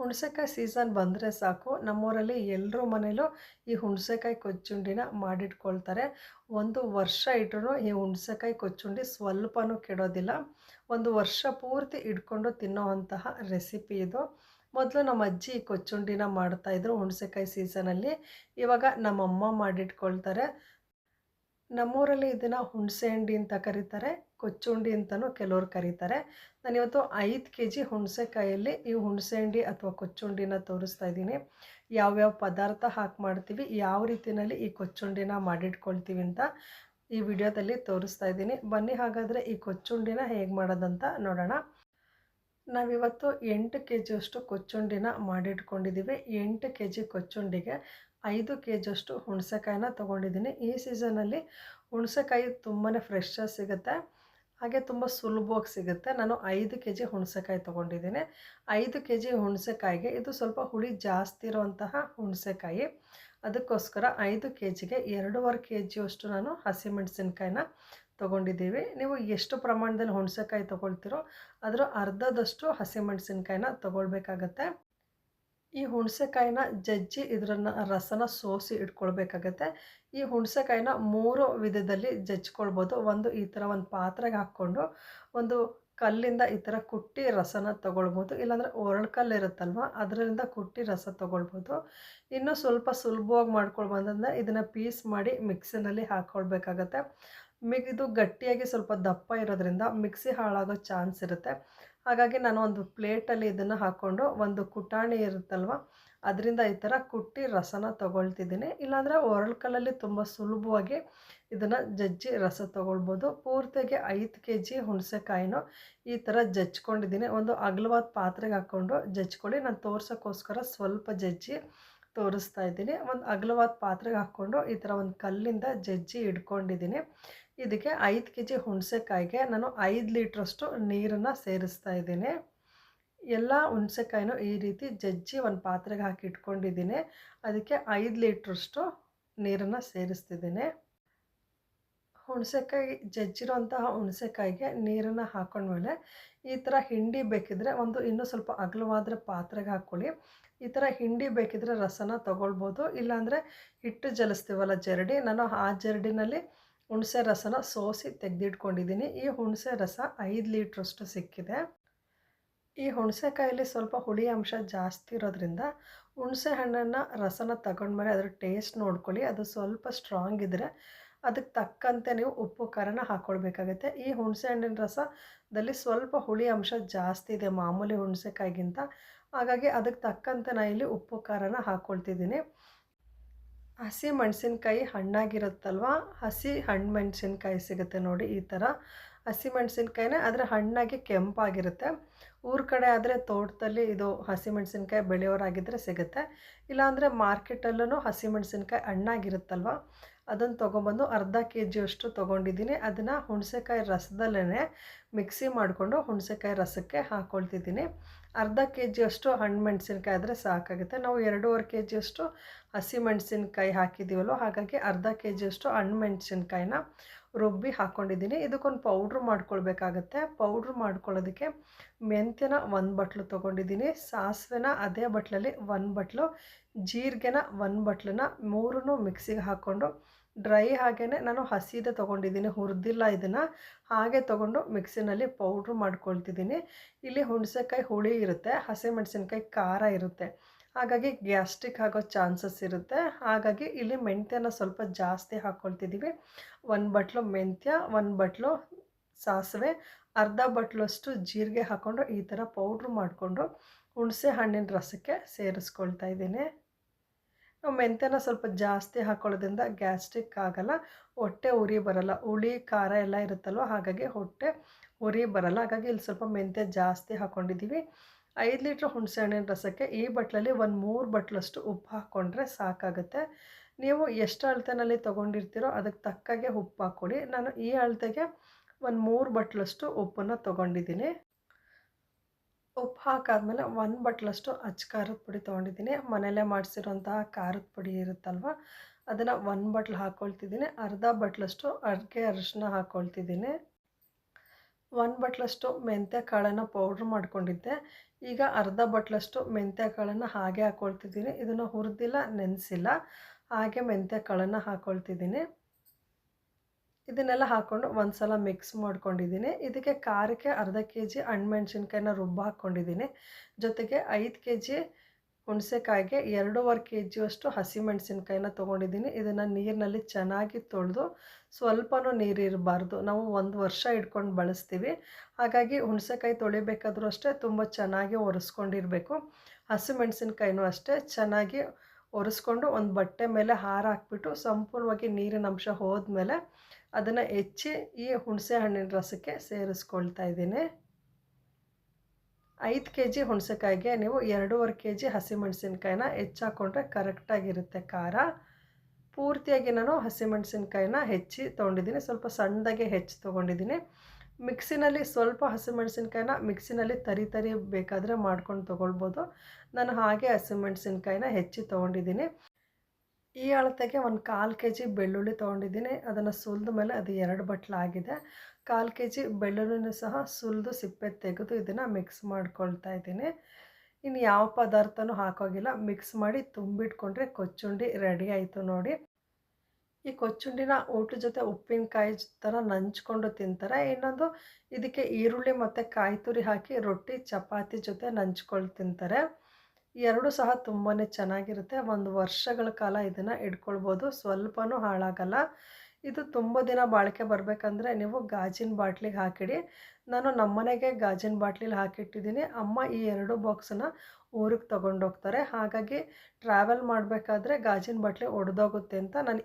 ಹುಣಸೆಕಾಯಿ season ಬಂದರೆ ಸಾಕು. ನಮ್ಮೂರಲ್ಲಿ ಎಲ್ಲರೂ ಮನೇಲೂ ಈ ಹುಣಸೆಕಾಯಿ ಕೊಚ್ಚುಂಡಿನ ಮಾಡಿಟ್ಕೊಳ್ತಾರೆ. ಒಂದು ವರ್ಷ ಇಟ್ಟರು ಈ ಹುಣಸೆಕಾಯಿ ಕೊಚ್ಚುಂಡಿ ಸ್ವಲ್ಪನೂ ಕೆಡೋದಿಲ್ಲ. ಒಂದು ವರ್ಷ ಪೂರ್ತಿ ಇಟ್ಕೊಂಡು ತಿನ್ನೋವಂತಹ ರೆಸಿಪಿ ಇದು. ಮೊದಲು ನಮ್ಮ ಅಜ್ಜಿ ಕೊಚ್ಚುಂಡಿನ ಮಾಡ್ತಾಯಿದ್ರು ಹುಣಸೆಕಾಯಿ ಸೀಸನಲ್ಲಿ ಇವಾಗ ನಮ್ಮಮ್ಮ ಮಾಡಿಟ್ಕೊಳ್ತಾರೆ. ನಮ್ಮೂರಲ್ಲಿ ಇದನ್ನು ಹುಣಸೆ ಹಂಡಿ ಅಂತ ಕರೀತಾರೆ, ಕೊಚ್ಚುಂಡಿ ಅಂತಲೂ ಕೆಲವ್ರು ಕರೀತಾರೆ. ನಾನಿವತ್ತು ಐದು ಕೆ ಜಿ ಹುಣಸೆಕಾಯಲ್ಲಿ ಈ ಹುಣಸೆ ಹಂಡಿ ಅಥವಾ ಕೊಚ್ಚುಂಡಿನ ತೋರಿಸ್ತಾ ಇದ್ದೀನಿ. ಯಾವ್ಯಾವ ಪದಾರ್ಥ ಹಾಕಿ ಮಾಡ್ತೀವಿ, ಯಾವ ರೀತಿಯಲ್ಲಿ ಈ ಕೊಚ್ಚುಂಡಿನ ಮಾಡಿಟ್ಕೊಳ್ತೀವಿ ಅಂತ ಈ ವಿಡಿಯೋದಲ್ಲಿ ತೋರಿಸ್ತಾ ಇದ್ದೀನಿ. ಬನ್ನಿ ಹಾಗಾದರೆ ಈ ಕೊಚ್ಚುಂಡಿನ ಹೇಗೆ ಮಾಡೋದಂತ ನೋಡೋಣ. ನಾವಿವತ್ತು ಎಂಟು ಕೆ ಜಿಯಷ್ಟು ಕೊಚ್ಚುಂಡಿನ ಮಾಡಿಟ್ಕೊಂಡಿದ್ದೀವಿ. ಎಂಟು ಕೆ ಜಿ ಕೊಚ್ಚುಂಡಿಗೆ ಐದು ಕೆ ಜಿಯಷ್ಟು ಹುಣಸೆಕಾಯಿನ ತೊಗೊಂಡಿದ್ದೀನಿ. ಈ ಸೀಸನಲ್ಲಿ ಹುಣಸೆಕಾಯಿ ತುಂಬಾ ಫ್ರೆಶ್ ಸಿಗುತ್ತೆ. ಹಾಗೆ ತುಂಬ ಸುಲಭವಾಗಿ ಸಿಗುತ್ತೆ. ನಾನು ಐದು ಕೆ ಜಿ ಹುಣಸೆಕಾಯಿ ತೊಗೊಂಡಿದ್ದೀನಿ. ಐದು ಕೆ ಜಿ ಹುಣಸೆಕಾಯಿಗೆ ಇದು ಸ್ವಲ್ಪ ಹುಳಿ ಜಾಸ್ತಿ ಇರುವಂತಹ ಹುಣಸೆಕಾಯಿ. ಅದಕ್ಕೋಸ್ಕರ ಐದು ಕೆ ಜಿಗೆ ಎರಡೂವರೆ ಕೆ ಜಿಯಷ್ಟು ನಾನು ಹಸಿಮೆಣಸಿನ್ಕಾಯಿನ ತೊಗೊಂಡಿದ್ದೀವಿ. ನೀವು ಎಷ್ಟು ಪ್ರಮಾಣದಲ್ಲಿ ಹುಣಸೆಕಾಯಿ ತೊಗೊಳ್ತೀರೋ ಅದರ ಅರ್ಧದಷ್ಟು ಹಸಿಮೆಣಸಿನ್ಕಾಯಿನ ತೊಗೊಳ್ಬೇಕಾಗತ್ತೆ. ಈ ಹುಣಸೆಕಾಯಿನ ಜಜ್ಜಿ ಇದರನ್ನು ರಸನ ಸೋಸಿ ಇಟ್ಕೊಳ್ಬೇಕಾಗತ್ತೆ. ಈ ಹುಣಸೆಕಾಯಿನ ಮೂರು ವಿಧದಲ್ಲಿ ಜಜ್ಕೊಳ್ಬೋದು ಒಂದು ಈ ಥರ ಒಂದು ಪಾತ್ರೆಗೆ ಹಾಕ್ಕೊಂಡು ಒಂದು ಕಲ್ಲಿಂದ ಈ ಥರ ಕುಟ್ಟಿ ರಸನ ತೊಗೊಳ್ಬೋದು. ಇಲ್ಲಾಂದರೆ ಒರಳ್ಕಲ್ಲು ಇರುತ್ತಲ್ವ ಅದರಿಂದ ಕುಟ್ಟಿ ರಸ ತೊಗೊಳ್ಬೋದು. ಇನ್ನೂ ಸ್ವಲ್ಪ ಸುಲಭವಾಗಿ ಮಾಡ್ಕೊಳ್ಬಂದ್ರೆ ಇದನ್ನು ಪೀಸ್ ಮಾಡಿ ಮಿಕ್ಸಿನಲ್ಲಿ ಹಾಕ್ಕೊಳ್ಬೇಕಾಗತ್ತೆ ಮಿಗಿದು ಗಟ್ಟಿಯಾಗಿ ಸ್ವಲ್ಪ ದಪ್ಪ ಇರೋದ್ರಿಂದ ಮಿಕ್ಸಿ ಹಾಳಾಗೋ ಚಾನ್ಸ್ ಇರುತ್ತೆ. ಹಾಗಾಗಿ ನಾನು ಒಂದು ಪ್ಲೇಟಲ್ಲಿ ಇದನ್ನು ಹಾಕ್ಕೊಂಡು ಒಂದು ಕುಟಾಣಿ ಇರುತ್ತಲ್ವ, ಅದರಿಂದ ಈ ಥರ ಕುಟ್ಟಿ ರಸನ ತೊಗೊಳ್ತಿದ್ದೀನಿ. ಇಲ್ಲಾಂದರೆ ಒರಳ್ಕಲ್ಲಲ್ಲಿ ತುಂಬ ಸುಲಭವಾಗಿ ಇದನ್ನು ಜಜ್ಜಿ ರಸ ತೊಗೊಳ್ಬೋದು. ಪೂರ್ತಿಗೆ ಐದು ಕೆ ಜಿ ಹುಣಸೆಕಾಯಿನೂ ಈ ಥರ ಜಜ್ಕೊಂಡಿದ್ದೀನಿ ಒಂದು ಅಗಲವಾದ ಪಾತ್ರೆಗೆ ಹಾಕ್ಕೊಂಡು ಜಜ್ಕೊಳ್ಳಿ ನಾನು ತೋರ್ಸೋಕ್ಕೋಸ್ಕರ ಸ್ವಲ್ಪ ಜಜ್ಜಿ ತೋರಿಸ್ತಾ ಇದ್ದೀನಿ. ಒಂದು ಅಗಲವಾದ ಪಾತ್ರೆಗೆ ಹಾಕ್ಕೊಂಡು ಈ ಥರ ಒಂದು ಕಲ್ಲಿಂದ ಜಜ್ಜಿ ಇಟ್ಕೊಂಡಿದ್ದೀನಿ ಇದಕ್ಕೆ ಐದು ಕೆ ಜಿ ಹುಣಸೆಕಾಯಿಗೆ ನಾನು ಐದು ಲೀಟ್ರಷ್ಟು ನೀರನ್ನು ಸೇರಿಸ್ತಾ ಇದ್ದೀನಿ. ಎಲ್ಲ ಹುಣಸೆಕಾಯಿನೂ ಈ ರೀತಿ ಜಜ್ಜಿ ಒಂದು ಪಾತ್ರೆಗೆ ಹಾಕಿ ಇಟ್ಕೊಂಡಿದ್ದೀನಿ. ಅದಕ್ಕೆ ಐದು ಲೀಟ್ರಷ್ಟು ನೀರನ್ನು ಸೇರಿಸ್ತಿದ್ದೀನಿ. ಹುಣಸೆಕಾಯಿ ಜಜ್ಜಿರೋಂತಹ ಹುಣಸೆಕಾಯಿಗೆ ನೀರನ್ನು ಹಾಕೊಂಡ್ಮೇಲೆ ಈ ಥರ ಹಿಂಡಿ ಬೇಕಿದ್ರೆ ಒಂದು ಇನ್ನೂ ಸ್ವಲ್ಪ ಅಗಲವಾದ ಪಾತ್ರೆಗೆ ಹಾಕ್ಕೊಳ್ಳಿ ಈ ಥರ ಹಿಂಡಿ ಬೇಕಿದ್ರೆ ರಸನ ತೊಗೊಳ್ಬೋದು. ಇಲ್ಲಾಂದರೆ ಹಿಟ್ಟು ಜಲಿಸ್ತೀವಲ್ಲ ಜರಡಿ, ನಾನು ಆ ಜರಡಿನಲ್ಲಿ ಹುಣಸೆ ರಸನ ಸೋಸಿ ತೆಗೆದಿಟ್ಕೊಂಡಿದ್ದೀನಿ. ಈ ಹುಣಸೆ ರಸ ಐದು ಲೀಟ್ರಷ್ಟು ಸಿಕ್ಕಿದೆ. ಈ ಹುಣಸೆಕಾಯಲ್ಲಿ ಸ್ವಲ್ಪ ಹುಳಿ ಅಂಶ ಜಾಸ್ತಿ ಇರೋದ್ರಿಂದ ಹುಣಸೆ ಹಣ್ಣನ್ನು ರಸನ ತಗೊಂಡ್ಮೇಲೆ ಅದರ ಟೇಸ್ಟ್ ನೋಡ್ಕೊಳ್ಳಿ. ಅದು ಸ್ವಲ್ಪ ಸ್ಟ್ರಾಂಗ್ ಇದ್ದರೆ ಅದಕ್ಕೆ ತಕ್ಕಂತೆ ನೀವು ಉಪ್ಪು, ಖಾರನ ಹಾಕ್ಕೊಳ್ಬೇಕಾಗುತ್ತೆ ಈ ಹುಣಸೆ ಹಣ್ಣಿನ ರಸದಲ್ಲಿ ಸ್ವಲ್ಪ ಹುಳಿ ಅಂಶ ಜಾಸ್ತಿ ಇದೆ, ಮಾಮೂಲಿ ಹುಣಸೆಕಾಯಿಗಿಂತ. ಹಾಗಾಗಿ ಅದಕ್ಕೆ ತಕ್ಕಂತೆ ನಾನು ಇಲ್ಲಿ ಉಪ್ಪು, ಖಾರನ ಹಾಕ್ಕೊಳ್ತಿದ್ದೀನಿ ಹಸಿ ಮೆಣಸಿನ್ಕಾಯಿ ಹಣ್ಣಾಗಿರುತ್ತಲ್ವ? ಹಸಿ ಹಣ್ಣು ಮೆಣಸಿನ್ಕಾಯಿ ಸಿಗುತ್ತೆ ನೋಡಿ ಈ ಥರ. ಹಸಿ ಮೆಣಸಿನ್ಕಾಯಿನೇ ಆದರೆ ಹಣ್ಣಾಗಿ ಕೆಂಪಾಗಿರುತ್ತೆ. ಊರ ಕಡೆ ಆದರೆ ತೋಟದಲ್ಲಿ ಇದು ಹಸಿ ಮೆಣಸಿನ್ಕಾಯಿ ಬೆಳೆಯೋರಾಗಿದ್ದರೆ ಸಿಗುತ್ತೆ. ಇಲ್ಲಾಂದರೆ ಮಾರ್ಕೆಟಲ್ಲೂ ಹಸಿಮೆಣಸಿನ್ಕಾಯಿ ಹಣ್ಣಾಗಿರುತ್ತಲ್ವ? ಅದನ್ನು ತೊಗೊಂಬಂದು ಅರ್ಧ ಕೆ ಜಿಯಷ್ಟು ತೊಗೊಂಡಿದ್ದೀನಿ. ಅದನ್ನು ಹುಣಸೆಕಾಯಿ ರಸದಲ್ಲೇ ಮಿಕ್ಸಿ ಮಾಡಿಕೊಂಡು ಹುಣಸೆಕಾಯಿ ರಸಕ್ಕೆ ಹಾಕ್ಕೊಳ್ತಿದ್ದೀನಿ ಅರ್ಧ ಕೆ ಜಿಯಷ್ಟು ಹಣ್ಣು ಮೆಣಸಿನ್ಕಾಯಿ ಆದರೆ ಸಾಕಾಗುತ್ತೆ. ನಾವು ಎರಡೂವರೆ ಕೆ ಜಿಯಷ್ಟು ಹಸಿ ಮೆಣಸಿನ್ಕಾಯಿ ಹಾಕಿದ್ದೀವಲ್ವ? ಹಾಗಾಗಿ ಅರ್ಧ ಕೆ ಜಿಯಷ್ಟು ಹಣ್ಣು ಮೆಣಸಿನ್ಕಾಯಿನ ರುಬ್ಬಿ ಹಾಕ್ಕೊಂಡಿದ್ದೀನಿ ಇದಕ್ಕೊಂದು ಪೌಡ್ರ್ ಮಾಡ್ಕೊಳ್ಬೇಕಾಗತ್ತೆ. ಪೌಡ್ರ್ ಮಾಡ್ಕೊಳ್ಳೋದಕ್ಕೆ ಮೆಂತ್ಯನ ಒಂದು ಬಟ್ಲು ತೊಗೊಂಡಿದ್ದೀನಿ. ಸಾಸಿವೆನ ಅದೇ ಬಟ್ಲಲ್ಲಿ ಒಂದು ಬಟ್ಲು, ಜೀರಿಗೆನ ಒಂದು ಬಟ್ಲನ್ನ ಮೂರೂ ಮಿಕ್ಸಿಗೆ ಹಾಕ್ಕೊಂಡು ಡ್ರೈ ಹಾಗೇ ನಾನು ಹಸಿದೆ ತೊಗೊಂಡಿದ್ದೀನಿ. ಹುರಿದಿಲ್ಲ ಇದನ್ನು. ಹಾಗೆ ತೊಗೊಂಡು ಮಿಕ್ಸಿನಲ್ಲಿ ಪೌಡ್ರ್ ಮಾಡ್ಕೊಳ್ತಿದ್ದೀನಿ. ಇಲ್ಲಿ ಹುಣಸೆಕಾಯಿ ಹುಳಿ ಇರುತ್ತೆ ಹಸಿಮೆಣಸಿನ್ಕಾಯಿ ಖಾರ ಇರುತ್ತೆ. ಹಾಗಾಗಿ ಗ್ಯಾಸ್ಟ್ರಿಕ್ ಆಗೋ ಚಾನ್ಸಸ್ ಇರುತ್ತೆ. ಹಾಗಾಗಿ ಇಲ್ಲಿ ಮೆಂತ್ಯನ ಸ್ವಲ್ಪ ಜಾಸ್ತಿ ಹಾಕ್ಕೊಳ್ತಿದ್ದೀವಿ ಒಂದು ಬಟ್ಲು ಮೆಂತ್ಯ, ಒಂದು ಬಟ್ಲು ಸಾಸಿವೆ, ಅರ್ಧ ಬಟ್ಲಷ್ಟು ಜೀರಿಗೆ ಹಾಕ್ಕೊಂಡು ಈ ಥರ ಪೌಡ್ರ್ ಮಾಡಿಕೊಂಡು ಹುಣಸೆ ಹಣ್ಣಿನ ರಸಕ್ಕೆ ಸೇರಿಸ್ಕೊಳ್ತಾ ಇದ್ದೀನಿ. ನಾವು ಮೆಂತ್ಯನ ಸ್ವಲ್ಪ ಜಾಸ್ತಿ ಹಾಕೊಳ್ಳೋದ್ರಿಂದ ಗ್ಯಾಸ್ಟ್ರಿಕ್ ಆಗಲ್ಲ, ಹೊಟ್ಟೆ ಉರಿ ಬರಲ್ಲ. ಹುಳಿ, ಖಾರ ಎಲ್ಲ ಇರುತ್ತಲ್ವ? ಹಾಗಾಗಿ ಹೊಟ್ಟೆ ಉರಿ ಬರಲ್ಲ. ಹಾಗಾಗಿ ಇಲ್ಲಿ ಸ್ವಲ್ಪ ಮೆಂತ್ಯ ಜಾಸ್ತಿ ಹಾಕ್ಕೊಂಡಿದ್ದೀವಿ ಐದು ಲೀಟ್ರ್ ಹುಣಸೆಹಣ್ಣಿನ ರಸಕ್ಕೆ ಈ ಬಟ್ಲಲ್ಲಿ ಒಂದು ಮೂರು ಬಟ್ಲಷ್ಟು ಉಪ್ಪು ಹಾಕ್ಕೊಂಡ್ರೆ ಸಾಕಾಗುತ್ತೆ. ನೀವು ಎಷ್ಟು ಅಳತೆನಲ್ಲಿ ತೊಗೊಂಡಿರ್ತೀರೋ ಅದಕ್ಕೆ ತಕ್ಕಾಗೆ ಉಪ್ಪು ಹಾಕ್ಕೊಡಿ. ನಾನು ಈ ಅಳತೆಗೆ ಒಂದು ಮೂರು ಬಟ್ಲಷ್ಟು ಉಪ್ಪನ್ನು ತೊಗೊಂಡಿದ್ದೀನಿ. ಉಪ್ಪು ಹಾಕಾದ್ಮೇಲೆ ಒಂದು ಬಟ್ಲಷ್ಟು ಅಚ್ಚ ಖಾರದ ಪುಡಿ ತೊಗೊಂಡಿದ್ದೀನಿ. ಮನೆಯಲ್ಲೇ ಮಾಡಿಸಿರೋಂತಹ ಖಾರದ ಪುಡಿ ಇರುತ್ತಲ್ವ, ಅದನ್ನು ಒಂದು ಬಟ್ಲು ಹಾಕ್ಕೊಳ್ತಿದ್ದೀನಿ ಅರ್ಧ ಬಟ್ಲಷ್ಟು ಅಡುಗೆ ಅರಿಶಿನ ಹಾಕ್ಕೊಳ್ತಿದ್ದೀನಿ ಒಂದು ಬಟ್ಲಷ್ಟು ಮೆಂತ್ಯ ಕಾಳನ್ನು ಪೌಡ್ರ್ ಮಾಡ್ಕೊಂಡಿದ್ದೆ. ಈಗ ಅರ್ಧ ಬಟ್ಲಷ್ಟು ಮೆಂತ್ಯ ಕಾಳನ್ನು ಹಾಗೆ ಹಾಕ್ಕೊಳ್ತಿದ್ದೀನಿ ಇದನ್ನು ಹುರಿದಿಲ್ಲ, ನೆನೆಸಿಲ್ಲ. ಹಾಗೆ ಮೆಂತ್ಯ ಕಾಳನ್ನು ಹಾಕ್ಕೊಳ್ತಿದ್ದೀನಿ ಇದನ್ನೆಲ್ಲ ಹಾಕ್ಕೊಂಡು ಒಂದು ಸಲ ಮಿಕ್ಸ್ ಮಾಡ್ಕೊಂಡಿದ್ದೀನಿ. ಇದಕ್ಕೆ ಖಾರಕ್ಕೆ ಅರ್ಧ ಕೆ ಜಿ ಹಣ್ಮೆಣ್ಸಿನ್ಕಾಯಿನ ರುಬ್ಬ ಹಾಕ್ಕೊಂಡಿದ್ದೀನಿ ಜೊತೆಗೆ ಐದು ಕೆ ಜಿ ಹುಣಸೆಕಾಯಿಗೆ ಎರಡೂವರೆ ಕೆ ಜಿಯಷ್ಟು ಹಸಿಮೆಣಸಿನ್ಕಾಯಿನ ತೊಗೊಂಡಿದ್ದೀನಿ. ಇದನ್ನು ನೀರಿನಲ್ಲಿ ಚೆನ್ನಾಗಿ ತೊಳೆದು ಸ್ವಲ್ಪನೂ ನೀರಿರಬಾರ್ದು. ನಾವು ಒಂದು ವರ್ಷ ಇಟ್ಕೊಂಡು ಬಳಸ್ತೀವಿ. ಹಾಗಾಗಿ ಹುಣಸೆಕಾಯಿ ತೊಳಿಬೇಕಾದ್ರೂ ಅಷ್ಟೇ ತುಂಬ ಚೆನ್ನಾಗಿ ಒರೆಸ್ಕೊಂಡಿರಬೇಕು. ಹಸಿಮೆಣಸಿನ್ಕಾಯಿನೂ ಅಷ್ಟೇ ಚೆನ್ನಾಗಿ ಒರೆಸ್ಕೊಂಡು ಒಂದು ಬಟ್ಟೆ ಮೇಲೆ ಹಾರ ಹಾಕ್ಬಿಟ್ಟು ಸಂಪೂರ್ಣವಾಗಿ ನೀರಿನ ಅಂಶ ಹೋದ್ಮೇಲೆ ಅದನ್ನು ಹೆಚ್ಚಿ ಈ ಹುಣಸೆ ಹಣ್ಣಿನ ರಸಕ್ಕೆ ಸೇರಿಸ್ಕೊಳ್ತಾ ಇದ್ದೀನಿ. ಐದು ಕೆ ಜಿ ಹುಣಸೆಕಾಯಿಗೆ ನೀವು ಎರಡೂವರೆ ಕೆ ಜಿ ಹಸಿಮೆಣಸಿನ್ಕಾಯಿನ ಹೆಚ್ಚಾಕೊಂಡ್ರೆ ಕರೆಕ್ಟಾಗಿರುತ್ತೆ ಖಾರ. ಪೂರ್ತಿಯಾಗಿ ನಾನು ಹಸಿಮೆಣಸಿನ್ಕಾಯಿನ ಹೆಚ್ಚಿ ತೊಗೊಂಡಿದ್ದೀನಿ. ಸ್ವಲ್ಪ ಸಣ್ಣದಾಗೆ ಹೆಚ್ಚಿ ತೊಗೊಂಡಿದ್ದೀನಿ. ಮಿಕ್ಸಿನಲ್ಲಿ ಸ್ವಲ್ಪ ಹಸಿಮೆಣಸಿನ್ಕಾಯಿನ ಮಿಕ್ಸಿನಲ್ಲಿ ತರಿ ತರಿ ಬೇಕಾದರೆ ಮಾಡ್ಕೊಂಡು ತೊಗೊಳ್ಬೋದು. ನಾನು ಹಾಗೆ ಹಸಿಮೆಣಸಿನ್ಕಾಯಿನ ಹೆಚ್ಚಿ ತೊಗೊಂಡಿದ್ದೀನಿ. ಈ ಅಳತೆಗೆ ಒಂದು ಕಾಲು ಕೆ ಜಿ ಬೆಳ್ಳುಳ್ಳಿ ತೊಗೊಂಡಿದ್ದೀನಿ. ಅದನ್ನು ಸುಲಿದ ಮೇಲೆ ಅದು ಎರಡು ಬಟ್ಲಾಗಿದೆ. ಕಾಲು ಕೆ ಜಿ ಬೆಳ್ಳುಳ್ಳಿನೂ ಸಹ ಸುಲಿದು ಸಿಪ್ಪೆ ತೆಗೆದು ಇದನ್ನು ಮಿಕ್ಸ್ ಮಾಡ್ಕೊಳ್ತಾ ಇದ್ದೀನಿ. ಇನ್ನು ಯಾವ ಪದಾರ್ಥನೂ ಹಾಕೋಗಿಲ್ಲ. ಮಿಕ್ಸ್ ಮಾಡಿ ತುಂಬಿಟ್ಕೊಂಡ್ರೆ ಕೊಚ್ಚುಂಡಿ ರೆಡಿ ಆಯಿತು ನೋಡಿ. ಈ ಕೊಚ್ಚುಂಡಿನ ಊಟದ ಜೊತೆ ಉಪ್ಪಿನಕಾಯಿ ಥರ ನಂಚ್ಕೊಂಡು ತಿಂತಾರೆ. ಇನ್ನೊಂದು ಇದಕ್ಕೆ ಈರುಳ್ಳಿ ಮತ್ತು ಕಾಯಿ ತುರಿ ಹಾಕಿ ರೊಟ್ಟಿ, ಚಪಾತಿ ಜೊತೆ ನಂಚ್ಕೊಂಡು ತಿಂತಾರೆ. ಎರಡೂ ಸಹ ತುಂಬಾ ಚೆನ್ನಾಗಿರುತ್ತೆ. ಒಂದು ವರ್ಷಗಳ ಕಾಲ ಇದನ್ನು ಇಟ್ಕೊಳ್ಬೋದು. ಸ್ವಲ್ಪನೂ ಹಾಳಾಗಲ್ಲ. ಇದು ತುಂಬ ದಿನ ಬಾಳಿಕೆ ಬರಬೇಕಂದ್ರೆ ನೀವು ಗಾಜಿನ ಬಾಟ್ಲಿಗೆ ಹಾಕಿಡಿ. ನಾನು ನಮ್ಮನೆಗೆ ಗಾಜಿನ ಬಾಟ್ಲಿಲಿ ಹಾಕಿಟ್ಟಿದ್ದೀನಿ. ಅಮ್ಮ ಈ ಎರಡು ಬಾಕ್ಸನ್ನ ಊರಿಗೆ ತೊಗೊಂಡೋಗ್ತಾರೆ. ಹಾಗಾಗಿ ಟ್ರಾವೆಲ್ ಮಾಡಬೇಕಾದ್ರೆ ಗಾಜಿನ ಬಾಟ್ಲಿ ಒಡೆದೋಗುತ್ತೆ ಅಂತ ನಾನು